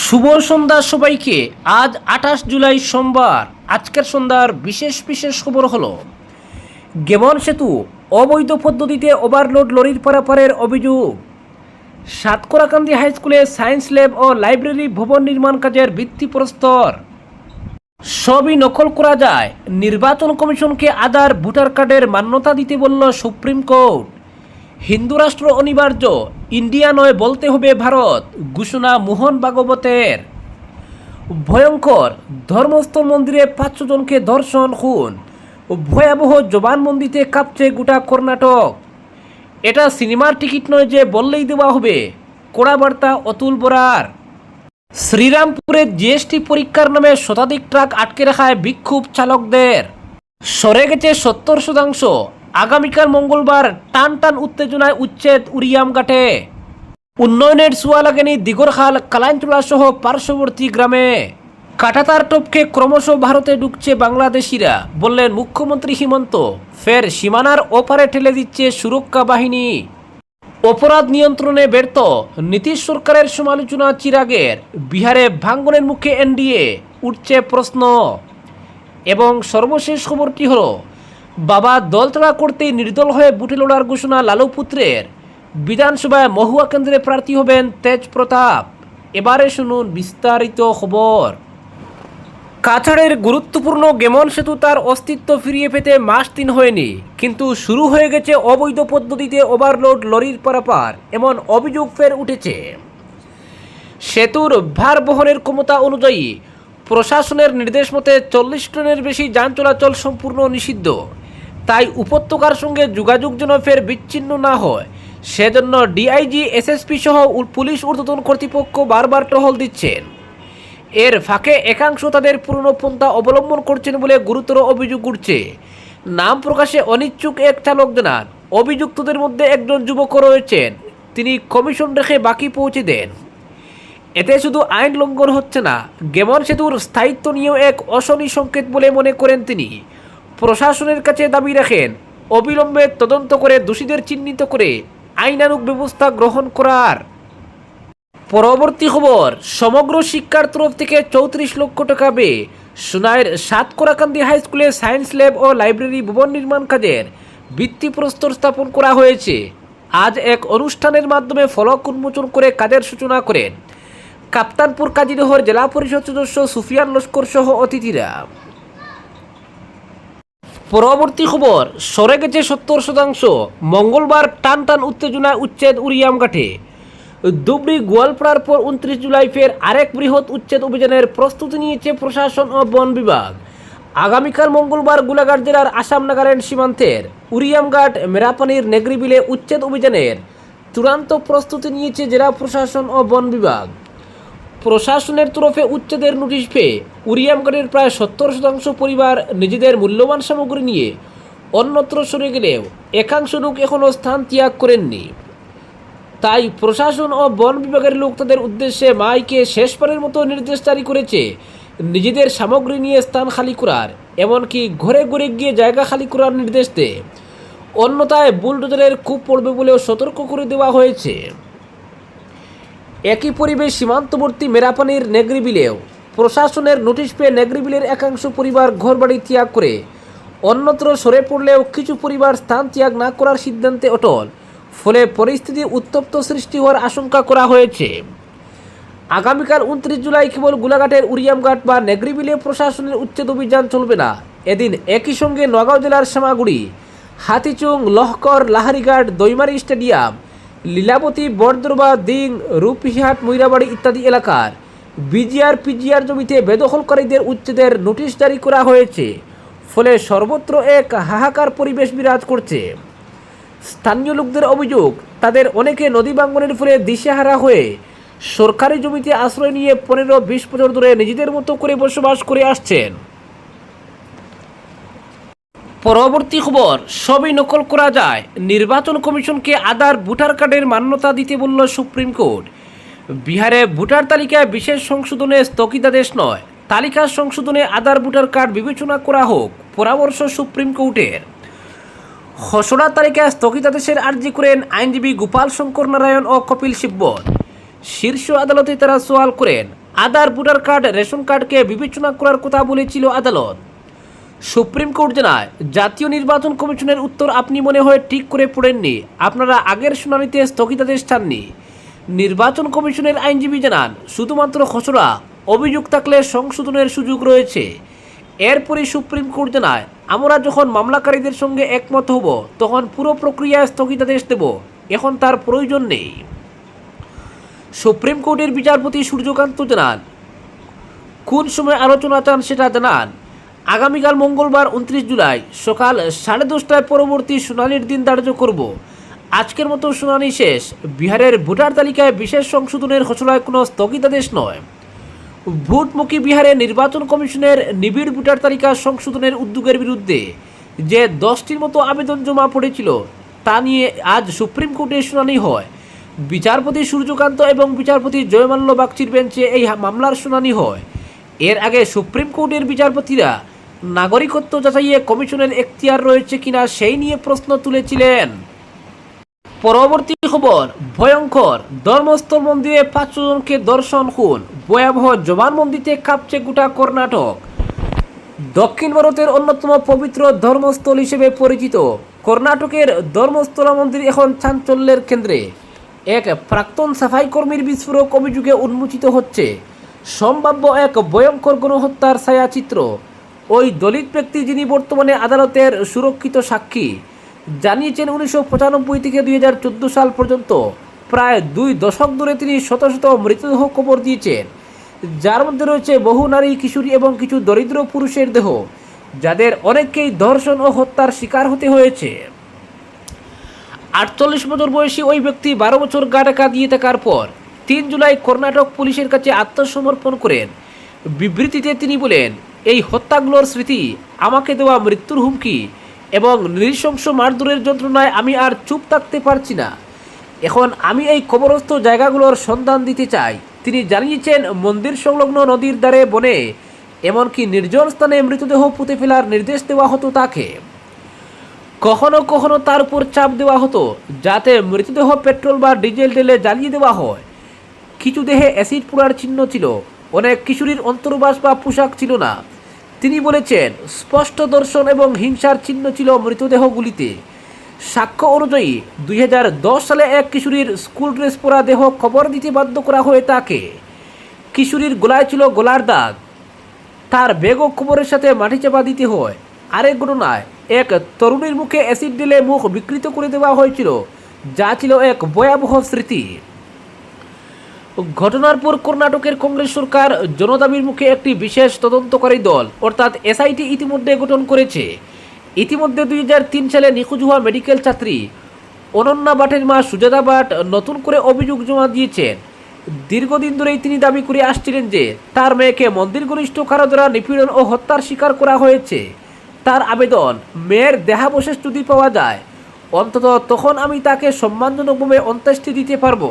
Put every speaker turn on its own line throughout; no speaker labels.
শুভ সন্ধ্যা সবাইকে। আজ আঠাশ জুলাই সোমবার। আজকের সন্ধ্যার বিশেষ বিশেষ খবর হলো, গেমন সেতু অবৈধ পদ্ধতিতে ওভারলোড লরির পারাপারের অভিযোগ। সাতকরাকান্দি হাই স্কুলে সায়েন্স ল্যাব ও লাইব্রেরি ভবন নির্মাণ কাজের ভিত্তিপ্রস্তর সবই নকল করা যায়। নির্বাচন কমিশনকে আধার, ভোটার কার্ডের মান্যতা দিতে বলল সুপ্রিম কোর্ট। হিন্দু রাষ্ট্র অনিবার্য, ইন্ডিয়া নয় বলতে হবে ভারত, ঘোষণা মোহন ভাগবতের। ভয়ঙ্কর ধর্মস্থল মন্দিরে পাঁচশো জনকে ধর্ষণ খুন। ভয়াবহ জবানবন্দিতে কাঁপছে গোটা কর্ণাটক। এটা সিনেমার টিকিট নয় যে বললেই দেওয়া হবে। কড়া বার্তা অতুল বরার। শ্রীরামপুরে জিএসটি পরীক্ষার নামে শতাধিক ট্রাক আটকে রাখায় বিক্ষোভ চালকদের। সরে গেছে সত্তর শতাংশ। আগামীকাল মঙ্গলবার টান টান উত্তেজনায় উচ্ছেদ উরিয়ামঘাটে উন্নয়নের ছোঁয়া লাগেনি দিগরখাল কালাইনতলা সহ পার্শ্ববর্তী গ্রামে। কাটাতার টপকে ক্রমশ ভারতে ঢুকছে বাংলাদেশিরা, বললেন মুখ্যমন্ত্রী হিমন্ত। ফের সীমানার ওপারে ঠেলে দিচ্ছে সুরক্ষা বাহিনী। অপরাধ নিয়ন্ত্রণে ব্যর্থ, নীতিশ সরকারের সমালোচনা চিরাগের। বিহারে ভাঙ্গনের মুখে এনডিএ, উঠছে প্রশ্ন। এবং সর্বশেষ খবরটি হলো বাবা দলতলা করতেই নির্দল হয়ে বুটে লড়ার ঘোষণা লালু পুত্রের বিধানসভায় মহুয়া কেন্দ্রে প্রার্থী হবেন তেজ প্রতাপ। এবারে শুনুন বিস্তারিত খবর। কাছাড়ের গুরুত্বপূর্ণ গেমন সেতু তার অস্তিত্ব ফিরিয়ে পেতে মাস তিন হয়নি, কিন্তু শুরু হয়ে গেছে অবৈধ পদ্ধতিতে ওভারলোড লরির পারাপার, এমন অভিযোগ ফের উঠেছে। সেতুর ভার বহনের ক্ষমতা অনুযায়ী প্রশাসনের নির্দেশ মতে চল্লিশ টনের বেশি যান চলাচল সম্পূর্ণ নিষিদ্ধ। তাই উপত্যকার সঙ্গে যোগাযোগ যেন ফের বিচ্ছিন্ন না হয়। সেজন্য ডিআইজি, এসএসপি সহ পুলিশ ঊর্ধ্বতন কর্তৃপক্ষ বারবার টহল দিচ্ছেন। এর ফাঁকে একাংশ তাদের পুরনো পন্থা অবলম্বন করছেন বলে গুরুতর অভিযোগ উঠছে। নাম প্রকাশে অনিচ্ছুক এক চালক জানান, অভিযুক্তদের মধ্যে একজন যুবকও রয়েছেন। তিনি কমিশন রেখে বাকি পৌঁছে দেন। এতে শুধু আইন লঙ্ঘন হচ্ছে না, গেমন সেতুর স্থায়িত্ব নিয়েও এক অশনি সংকেত বলে মনে করেন তিনি। প্রশাসনের কাছে দাবি রাখেন, অবিলম্বে তদন্ত করে দোষীদের চিহ্নিত করে আইনানুগ ব্যবস্থা গ্রহণ করার। পরবর্তী খবর, সমগ্র শিক্ষার তরফ থেকে চৌত্রিশ লক্ষ টাকা ব্যয়ে সোনাইয়ের সাতকোরাকান্দি হাই স্কুলে সায়েন্স ল্যাব ও লাইব্রেরি ভবন নির্মাণ কাজের ভিত্তিপ্রস্তর স্থাপন করা হয়েছে। আজ এক অনুষ্ঠানের মাধ্যমে ফলক উন্মোচন করে কাজের সূচনা করেন কাপ্তানপুর কাজীদহর জেলা পরিষদ সদস্য সুফিয়ান লস্কর সহ অতিথিরা। পরবর্তী খবর, সরে গেছে সত্তর শতাংশ। মঙ্গলবার টান টান উত্তেজনায় উচ্ছেদ উরিয়ামঘাটে ধুবড়ি গোয়ালপাড়ার পর উনত্রিশ জুলাই ফের আরেক বৃহৎ উচ্ছেদ অভিযানের প্রস্তুতি নিয়েছে প্রশাসন ও বন বিভাগ। আগামীকাল মঙ্গলবার গোলাঘাট জেলার আসাম নাগাল্যান্ড সীমান্তের উরিয়ামঘাট মেরাপানির নেগরিবিলে উচ্ছেদ অভিযানের চূড়ান্ত প্রস্তুতি নিয়েছে জেলা প্রশাসন ও বন বিভাগ। প্রশাসনের তরফে উচ্ছেদের নোটিশ পেয়ে উরিয়ামগড়ের প্রায় সত্তর শতাংশ পরিবার নিজেদের মূল্যবান সামগ্রী নিয়ে অন্যত্র সরে গেলেও একাংশ লোক এখনও স্থান ত্যাগ করেননি। তাই প্রশাসন ও বন বিভাগের লোক তাদের উদ্দেশ্যে মাইকে শেষবারের মতো নির্দেশ জারি করেছে নিজেদের সামগ্রী নিয়ে স্থান খালি করার, এমনকি ঘরে ঘরে গিয়ে জায়গা খালি করার নির্দেশ দেয়। অন্যথায় বুলডোজারের কূপ পড়বে বলেও সতর্ক করে দেওয়া হয়েছে। একই পরিবেশ সীমান্তবর্তী মেরাপানির নেগরিবিলেও প্রশাসনের নোটিশ পেয়ে নেগরিবিলের একাংশ পরিবার ঘরবাড়ি ত্যাগ করে। অন্যত্র সরে পড়লেও কিছু পরিবার স্থান ত্যাগ না করার সিদ্ধান্তে অটল। ফলে পরিস্থিতি উত্তপ্ত সৃষ্টি হওয়ার আশঙ্কা করা হয়েছে। আগামীকাল উনত্রিশ জুলাই কেবল গোলাঘাটের উরিয়ামঘাট বা নেগরিবিলে প্রশাসনের উচ্ছেদ অভিযান চলবে না। এদিন একই সঙ্গে নগাঁও জেলার শ্যামাগুড়ি, হাতিচুং, লহকর, লাহারিঘাট দৈমারি স্টেডিয়াম লীলাবতী, বরদরবা, দিং রূপহিহাট ময়রাবাড়ি ইত্যাদি এলাকার বিজিআর, পিজিআর জমিতে বেদখলকারীদের উচ্ছেদের নোটিশ জারি করা হয়েছে। ফলে সর্বত্র এক হাহাকার পরিবেশ বিরাজ করছে। স্থানীয় লোকদের অভিযোগ, তাদের অনেকে নদী বাঙ্গনের ফলে দিশেহারা হয়ে সরকারি জমিতে আশ্রয় নিয়ে পনেরো বিশ বছর ধরে নিজেদের মতো করে বসবাস করে আসছেন। পরবর্তী খবর, সবই নকল করা যায়। নির্বাচন কমিশনকে আধার ভোটার কার্ডের মান্যতা দিতে বলল সুপ্রিম কোর্ট। বিহারে ভোটার তালিকায় বিশেষ সংশোধনে স্থগিতাদেশ নয়। তালিকা সংশোধনে আধার ভোটার কার্ড বিবেচনা করা হোক, পরামর্শ সুপ্রিম কোর্টের। খসড়া তালিকায় স্থগিতাদেশের আর্জি করেন আইনজীবী গোপাল শঙ্কর নারায়ণ ও কপিল সিব্বত শীর্ষ আদালতে তারা সোয়াল করেন আধার ভোটার কার্ড রেশন কার্ডকে বিবেচনা করার কথা বলেছিল আদালত। সুপ্রিম কোর্ট জানায়, জাতীয় নির্বাচন কমিশনের উত্তর আপনি মনে হয় ঠিক করে পড়েননি। আপনারা আগের শুনানিতে স্থগিতাদেশ চাননি নির্বাচন কমিশনের আইনজীবী জানান, শুধুমাত্র খসড়া, অভিযোগ থাকলে সংশোধনের সুযোগ রয়েছে। এরপরই সুপ্রিম কোর্ট জানায়, আমরা যখন মামলাকারীদের সঙ্গে একমত হব, তখন পুরো প্রক্রিয়ায় স্থগিতাদেশ দেব। এখন তার প্রয়োজন নেই। সুপ্রিম কোর্টের বিচারপতি সূর্যকান্ত জানান, কোন সময় আলোচনা চান সেটা জানান। আগামীকাল মঙ্গলবার উনত্রিশ জুলাই সকাল সাড়ে দশটায় পরবর্তী শুনানির দিন ধার্য করব। আজকের মতো শুনানি শেষ। বিহারের ভোটার তালিকায় বিশেষ সংশোধনের ঘোষণায় কোনো স্থগিতাদেশ নয়। ভোটমুখী বিহারে নির্বাচন কমিশনের নিবিড় ভোটার তালিকা সংশোধনের উদ্যোগের বিরুদ্ধে যে দশটির মতো আবেদন জমা পড়েছিল, তা নিয়ে আজ সুপ্রিম কোর্টে শুনানি হয়। বিচারপতি সূর্যকান্ত এবং বিচারপতি জয়মাল্য বাগচির বেঞ্চে এই মামলার শুনানি হয়। এর আগে সুপ্রিম কোর্টের বিচারপতিরা নাগরিকত্ব যাচাইয়ে কমিশনের এখতিয়ার রয়েছে কিনা সেই নিয়ে প্রশ্ন তুলেছিলেন। পরবর্তী খবর, ভয়ঙ্কর, ধর্মস্থল মন্দিরে পাঁচশো জনকে দর্শন খুন, ভয়াবহ জবানবন্দিতে কাঁপছে গোটা কর্ণাটক। দক্ষিণ ভারতের অন্যতম পবিত্র ধর্মস্থল হিসেবে পরিচিত, কর্ণাটকের ধর্মস্থলা মন্দির এখন চাঞ্চল্যের কেন্দ্রে। এক প্রাক্তন সাফাই কর্মীর বিস্ফোরক অভিযোগে উন্মোচিত হচ্ছে। সম্ভাব্য এক ভয়ঙ্কর গণহত্যার ছায়াচিত্র। ওই দলিত ব্যক্তি যিনি বর্তমানে আদালতের সুরক্ষিত সাক্ষী, জানিয়েছেন উনিশশো পঁচানব্বই থেকে দুই সাল পর্যন্ত প্রায় দুই দশক ধরে তিনি শত শত মৃতদেহ কবর দিয়েছেন, যার মধ্যে রয়েছে বহু নারী, কিশোরী এবং কিছু দরিদ্র পুরুষের দেহ, যাদের অনেককেই ধর্ষণ ও হত্যার শিকার হতে হয়েছে। আটচল্লিশ বছর বয়সী ওই ব্যক্তি বারো বছর গা ঢাকা দিয়ে থাকার পর তিন জুলাই কর্ণাটক পুলিশের কাছে আত্মসমর্পণ করেন। বিবৃতিতে তিনি বলেন এই হত্যাগুলোর স্মৃতি, আমাকে দেওয়া মৃত্যুর হুমকি এবং নৃশংস মারধরের যন্ত্রণায় আমি আর চুপ থাকতে পারছি না। এখন আমি এই কবরস্থ জায়গাগুলোর সন্ধান দিতে চাই। তিনি জানিয়েছেন, মন্দির সংলগ্ন নদীর দ্বারে বনে এমনকি নির্জন স্থানে মৃতদেহ পুঁতে ফেলার নির্দেশ দেওয়া হতো তাকে। কখনো কখনো তার উপর চাপ দেওয়া হতো, যাতে মৃতদেহ পেট্রোল বা ডিজেল ঢেলে জ্বালিয়ে দেওয়া হয়। কিছু দেহে অ্যাসিড পোড়ার চিহ্ন ছিল। অনেক কিশোরীর অন্তর্বাস বা পোশাক ছিল না। তিনি বলেছেন, স্পষ্ট দর্শন এবং হিংসার চিহ্ন ছিল মৃতদেহগুলিতে। সাক্ষ্য অনুযায়ী, দুই হাজার দশ সালে এক কিশোরীর স্কুল ড্রেস পরা দেহ খবর দিতে বাধ্য করা হয় তাকে। কিশোরীর গলায় ছিল গলার দাগ। তার বেগ কোমরের সাথে মাটি চাপা দিতে হয়। আরেক ঘটনায়, এক তরুণীর মুখে অ্যাসিড ঢেলে মুখ বিকৃত করে দেওয়া হয়েছিল, যা ছিল এক ভয়াবহ স্মৃতি। ঘটনার পর কর্ণাটকের কংগ্রেস সরকার জনদাবির মুখে একটি বিশেষ তদন্তকারী দল, অর্থাৎ এসআইটি ইতিমধ্যে গঠন করেছে। ইতিমধ্যে দুই তিন সালে নিখোঁজ হওয়া মেডিকেল ছাত্রী অনন্যা বাটের মা সুজাতা বাট নতুন করে অভিযোগ জমা দিয়েছেন। দীর্ঘদিন ধরেই তিনি দাবি করে আসছিলেন যে, তার মেয়েকে মন্দির ঘনিষ্ঠ কারও দ্বারা নিপীড়ন ও হত্যার শিকার করা হয়েছে। তার আবেদন, মেয়ের দেহাবশেষ যদি পাওয়া যায়, অন্তত তখন আমি তাকে সম্মানজনকভাবে অন্ত্যেষ্টি দিতে পারব।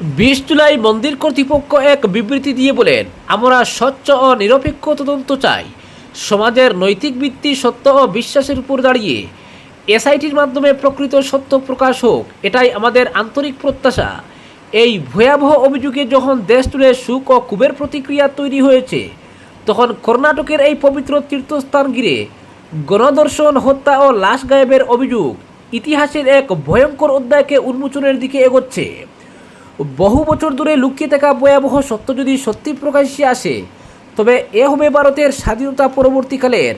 বিশ জুলাই মন্দির কর্তৃপক্ষ এক বিবৃতি দিয়ে বলেন, আমরা স্বচ্ছ ও নিরপেক্ষ তদন্ত চাই। সমাজের নৈতিক ভিত্তি সত্য ও বিশ্বাসের উপর দাঁড়িয়ে। এসআইটির মাধ্যমে প্রকৃত সত্য প্রকাশ হোক, এটাই আমাদের আন্তরিক প্রত্যাশা। এই ভয়াবহ অভিযোগে যখন দেশ জুড়ে সুখ ও কুবের প্রতিক্রিয়া তৈরি হয়েছে, তখন কর্ণাটকের এই পবিত্র তীর্থস্থান ঘিরে গণদর্শন হত্যা ও লাশ গায়েবের অভিযোগ ইতিহাসের এক ভয়ঙ্কর অধ্যায়কে উন্মোচনের দিকে এগোচ্ছে। বহু বছর ধরে লুকিয়ে থাকা ভয়াবহ সত্য যদি সত্যি প্রকাশ্যে আসে, তবে এ হবে ভারতের স্বাধীনতা পরবর্তীকালের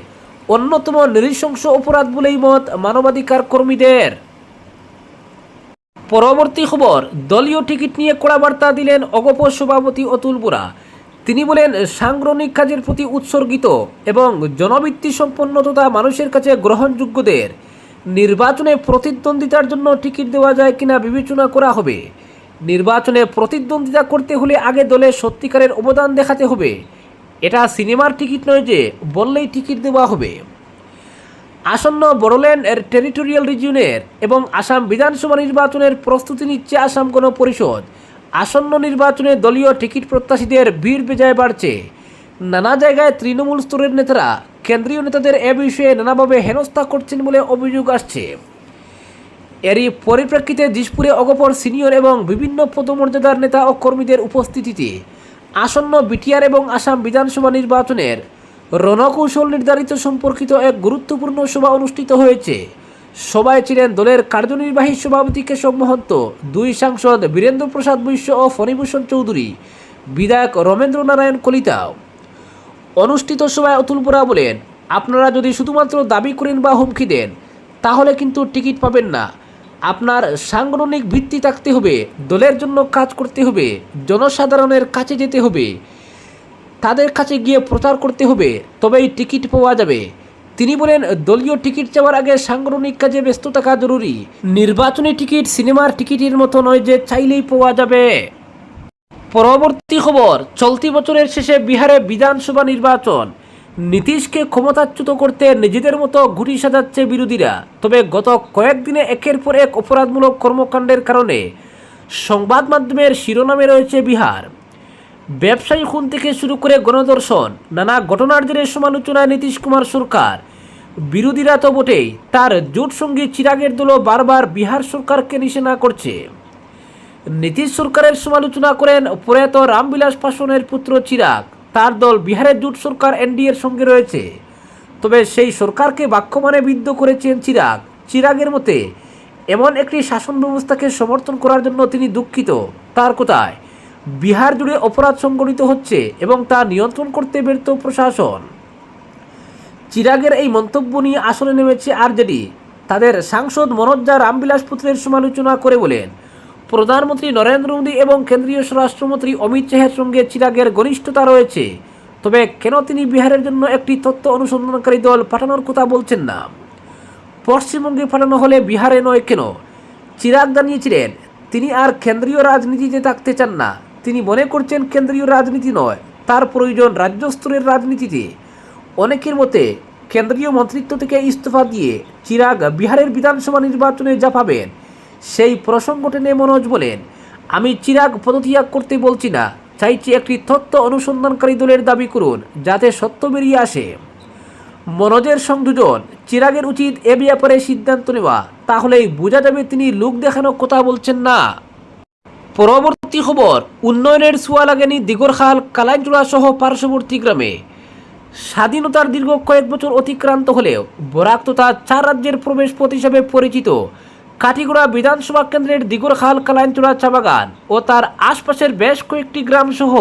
অন্যতম নৃশংস অপরাধ বলেই মত মানবাধিকার কর্মীদের। পরবর্তী খবর, দলীয় টিকিট নিয়ে কড়া বার্তা দিলেন অগপ সভাপতি অতুল বোরা। তিনি বলেন, সাংগঠনিক কাজের প্রতি উৎসর্গিত এবং জনবৃত্তি সম্পন্ন তথা মানুষের কাছে গ্রহণযোগ্যদের নির্বাচনে প্রতিদ্বন্দ্বিতার জন্য টিকিট দেওয়া যায় কিনা বিবেচনা করা হবে। নির্বাচনে প্রতিদ্বন্দ্বিতা করতে হলে আগে দলে সত্যিকারের অবদান দেখাতে হবে। এটা সিনেমার টিকিট নয় যে, বললেই টিকিট দেওয়া হবে। আসন্ন বড়োল্যান্ড এর টেরিটোরিয়াল রিজিয়নের এবং আসাম বিধানসভা নির্বাচনের প্রস্তুতি নিচ্ছে আসাম গণ পরিষদ আসন্ন নির্বাচনে দলীয় টিকিট প্রত্যাশীদের ভিড় বেজায় বাড়ছে। নানা জায়গায় তৃণমূল স্তরের নেতারা, কেন্দ্রীয় নেতাদের এ বিষয়ে নানাভাবে হেনস্থা করছেন বলে অভিযোগ আসছে। এরই পরিপ্রেক্ষিতে দিশপুরে অগপর সিনিয়র এবং বিভিন্ন পদমর্যাদার নেতা ও কর্মীদের উপস্থিতিতে আসন্ন বিটিআর এবং আসাম বিধানসভা নির্বাচনের রণকৌশল নির্ধারিত সম্পর্কিত এক গুরুত্বপূর্ণ সভা অনুষ্ঠিত হয়েছে। সভায় ছিলেন দলের কার্যনির্বাহী সভাপতি কেশব মহন্ত, দুই সাংসদ বীরেন্দ্র প্রসাদ বৈশ্য ও ফণীভূষণ চৌধুরী, বিধায়ক রমেন্দ্র নারায়ণ কলিতাও। অনুষ্ঠিত সভায় অতুল বোরা বলেন, আপনারা যদি শুধুমাত্র দাবি করেন বা হুমকি দেন, তাহলে কিন্তু টিকিট পাবেন না। আপনার সাংগঠনিক ভিত্তি থাকতে হবে, দলের জন্য কাজ করতে হবে, জনসাধারণের কাছে যেতে হবে, তাদের কাছে গিয়ে প্রচার করতে হবে, তবেই টিকিট পাওয়া যাবে। তিনি বলেন, দলীয় টিকিট চাওয়ার আগে সাংগঠনিক কাজে ব্যস্ত থাকা জরুরি। নির্বাচনী টিকিট সিনেমার টিকিটের মতো নয় যে চাইলেই পাওয়া যাবে। পরবর্তী খবর, চলতি বছরের শেষে বিহারে বিধানসভা নির্বাচন। নীতিশকে ক্ষমতাচ্যুত করতে নিজেদের মতো ঘুটি সাজাচ্ছে বিরোধীরা। তবে গত কয়েকদিনে একের পর এক অপরাধমূলক কর্মকাণ্ডের কারণে সংবাদ মাধ্যমের শিরোনামে রয়েছে বিহার। ব্যবসায়ী খুন থেকে শুরু করে গণদর্শন নানা ঘটনার জেরে সমালোচনায় নীতিশ কুমার সরকার। বিরোধীরা তো বটেই, তার জোট সঙ্গী চিরাগের দলও বারবার বিহার সরকারকে নিশানা করছে। নীতিশ সরকারের সমালোচনা করেন প্রয়াত রামবিলাস পাসওয়ানের পুত্র চিরাগ। তার দল বিহারের জোট সরকার এনডিএর সঙ্গে রয়েছে। তবে সেই সরকারকে বাক্যমানে বিদ্ধ করেছেন চিরাগ। চিরাগের মতে, এমন একটি শাসন ব্যবস্থাকে সমর্থন করার জন্য তিনি দুঃখিত। তার কোথায়, বিহার জুড়ে অপরাধ সংগঠিত হচ্ছে এবং তা নিয়ন্ত্রণ করতে ব্যর্থ প্রশাসন। চিরাগের এই মন্তব্য নিয়ে আসলে নেমেছে আরজেডি তাদের সাংসদ মনোজ রামবিলাস পুত্রের সমালোচনা করে বলেন প্রধানমন্ত্রী নরেন্দ্র মোদী এবং কেন্দ্রীয় স্বরাষ্ট্রমন্ত্রী অমিত শাহের সঙ্গে চিরাগের ঘনিষ্ঠতা রয়েছে। তবে কেন তিনি বিহারের জন্য একটি তথ্য অনুসন্ধানকারী দল পাঠানোর কথা বলছেন না? পশ্চিমবঙ্গে পাঠানো হলে বিহারে নয় কেন? চিরাগ জানিয়েছিলেন, তিনি আর কেন্দ্রীয় রাজনীতিতে থাকতে চান না। তিনি মনে করছেন কেন্দ্রীয় রাজনীতি নয়, তার প্রয়োজন রাজ্য স্তরের রাজনীতিতে। অনেকের মতে, কেন্দ্রীয় মন্ত্রিত্ব থেকে ইস্তফা দিয়ে চিরাগ বিহারের বিধানসভা নির্বাচনে যা পাবেন। সেই প্রসঙ্গ টেনে মনোজ বলেন, আমি চিরাগ পদত্যাগ করতে বলছি না, চাইছি একটি তথ্য অনুসন্ধানকারী দলের দাবি করুন, যাতে সত্য বেরিয়ে আসে। মনোজের সংযোজন, চিরাগের উচিত এ ব্যাপারে সিদ্ধান্ত নেওয়া, তাহলেই বোঝা যাবে তিনি লোক দেখানো কথা বলছেন না। পরবর্তী খবর, উন্নয়নের ছোঁয়া লাগেনি দিগরখাল কালাইজোড়া সহ পার্শ্ববর্তী গ্রামে। স্বাধীনতার দীর্ঘ কয়েক বছর অতিক্রান্ত হলেও বরাক তথা চার রাজ্যের প্রবেশ পথ হিসেবে পরিচিত। কাটিগড়া বিধানসভা কেন্দ্রের দিগরখাল কালাইনচূড়া চা বাগান ও তার আশপাশের বেশ কয়েকটি গ্রাম সহ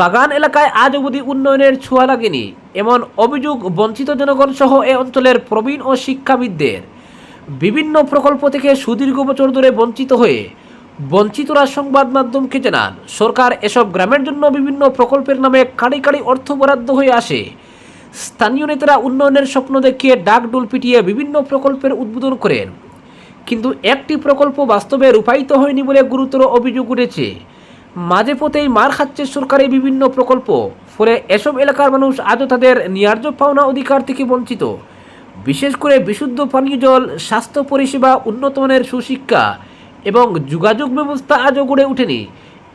বাগান এলাকায় আজ অবধি উন্নয়নের ছোঁয়া লাগেনি। এমন অভিযোগ বঞ্চিত জনগণ সহ এ অঞ্চলের প্রবীণ ও শিক্ষাবিদদের। বিভিন্ন প্রকল্প থেকে সুদীর্ঘ বছর ধরে বঞ্চিত হয়ে বঞ্চিতরা সংবাদ মাধ্যমকে জানান, সরকার এসব গ্রামের জন্য বিভিন্ন প্রকল্পের নামে কাড়ি কাড়ি অর্থ বরাদ্দ হয়ে আসে। স্থানীয় নেতারা উন্নয়নের স্বপ্ন দেখিয়ে ডাকডোল পিটিয়ে বিভিন্ন প্রকল্পের উদ্বোধন করেন। কিন্তু একটি প্রকল্প বাস্তবে রূপায়িত হয়নি বলে গুরুতর অভিযোগ উঠেছে। মাঝে পথেই মার খাচ্ছে সরকারি বিভিন্ন প্রকল্প, ফলে এসব এলাকার মানুষ আজও তাদের ন্যায্য পাওনা অধিকার থেকে বঞ্চিত। বিশেষ করে বিশুদ্ধ পানীয় জল, স্বাস্থ্য পরিষেবা, উন্নত মানের সুশিক্ষা এবং যোগাযোগ ব্যবস্থা আজও গড়ে ওঠেনি।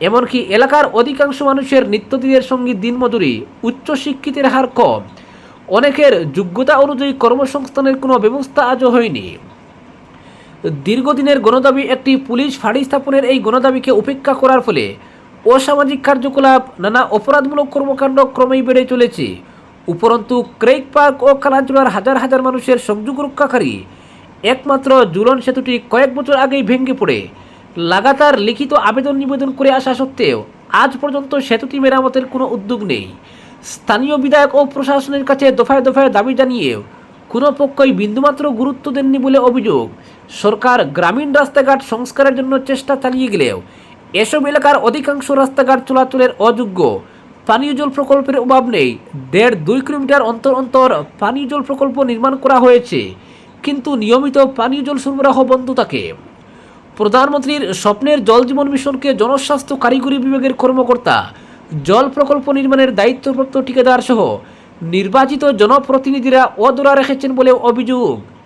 এমনকি এলাকার অধিকাংশ মানুষের নিত্যদিনের সঙ্গী দিনমজুরি উচ্চশিক্ষিতের হার কম। অনেকের যোগ্যতা অনুযায়ী কর্মসংস্থানের কোনো ব্যবস্থা আজও হয়নি। দীর্ঘদিনের গণদাবি একটি পুলিশ ফাঁড়ি স্থাপনের এই গণদাবিকে উপেক্ষা করার ফলে অসামাজিক কার্যকলাপ, নানা অপরাধমূলক কর্মকাণ্ড ক্রমেই বেড়ে চলেছে। উপরন্তু ক্রেক পার্ক ও কালাঞ্চুলার হাজার হাজার মানুষের সংযোগ রক্ষাকারী একমাত্র জুলন সেতুটি কয়েক বছর আগেই ভেঙে পড়ে। লাগাতার লিখিত আবেদন নিবেদন করে আসা সত্ত্বেও আজ পর্যন্ত সেতুটি মেরামতের কোনো উদ্যোগ নেই। স্থানীয় বিধায়ক ও প্রশাসনের কাছে দফায় দফায় দাবি জানিয়েও কোনো পক্ষই বিন্দুমাত্র গুরুত্ব দেননি বলে অভিযোগ। সরকার গ্রামীণ রাস্তাঘাট সংস্কারের জন্য চেষ্টা চালিয়ে গেলেও এসব এলাকার অধিকাংশ রাস্তাঘাট চলাচলের অযোগ্য। পানীয় জল প্রকল্পের অভাব নেই। দেড় দুই কিলোমিটার অন্তর অন্তর পানীয় জল প্রকল্প নির্মাণ করা হয়েছে, কিন্তু নিয়মিত পানীয় জল সরবরাহ বন্ধ থাকে। প্রধানমন্ত্রীর স্বপ্নের জল জীবন মিশনকে জনস্বাস্থ্য কারিগরি বিভাগের কর্মকর্তা, জল প্রকল্প নির্মাণের দায়িত্বপ্রাপ্ত ঠিকাদার সহ নির্বাচিত জনপ্রতিনিধিরা অদরা রেখেছেন বলে অভিযোগ।